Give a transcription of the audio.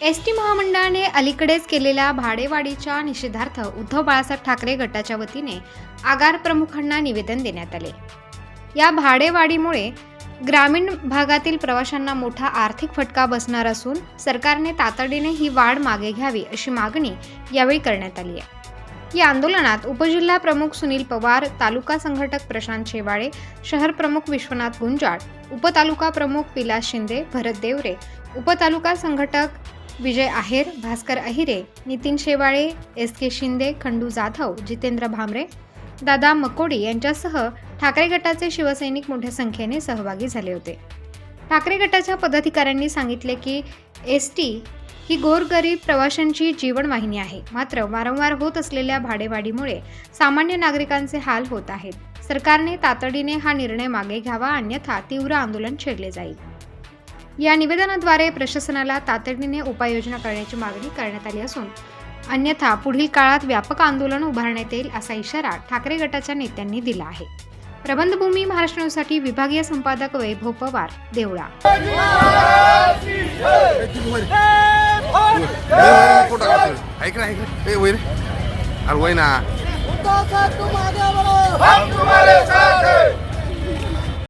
S T महामंडळाने अलीकडेच केलेल्या भाडेवाढीच्या निषेधार्थ उद्धव बाळासाहेब ठाकरे गटाच्या वतीने आगार प्रमुखांना निवेदन देण्यात आले. या भाडेवाढीमुळे ग्रामीण भागातील प्रवाशांना मोठा आर्थिक फटका बसणार असून सरकारने तातडीने ही वाढ मागे घ्यावी अशी मागणी यावेळी करण्यात आली आहे. या आंदोलनात उपजिल्हा प्रमुख सुनील पवार तालुका संघटक प्रशांत शेवाळे शहर प्रमुख विश्वनाथ गुंजाळ उपतालुका प्रमुख विलास शिंदे भरत देवरे उपतालुका संघटक विजय आहेर भास्कर अहिरे नितीन शेवाळे एस के शिंदे खंडू जाधव जितेंद्र भामरे दादा मकोडी यांच्यासह ठाकरे गटाचे शिवसैनिक मोठ्या संख्येने सहभागी झाले होते. ठाकरे गटाच्या पदाधिकाऱ्यांनी सांगितले की एस टी ही गोरगरीब प्रवाशांची जीवनवाहिनी आहे. मात्र वारंवार होत असलेल्या भाडेवाढीमुळे सामान्य नागरिकांचे हाल होत आहेत. सरकारने तातडीने हा निर्णय मागे घ्यावा अन्यथा तीव्र आंदोलन छेडले जाईल. या निवेदनाद्वारे प्रशासनाला तातडीने उपाययोजना करण्याची मागणी करण्यात आली असून अन्यथा पुढील काळात व्यापक आंदोलन उभारण्यात येईल असा इशारा ठाकरे गटाच्या नेत्यांनी दिला आहे. प्रबंधभूमी महाराष्ट्र न्यूजसाठी विभागीय संपादक वैभव पवार देवळा.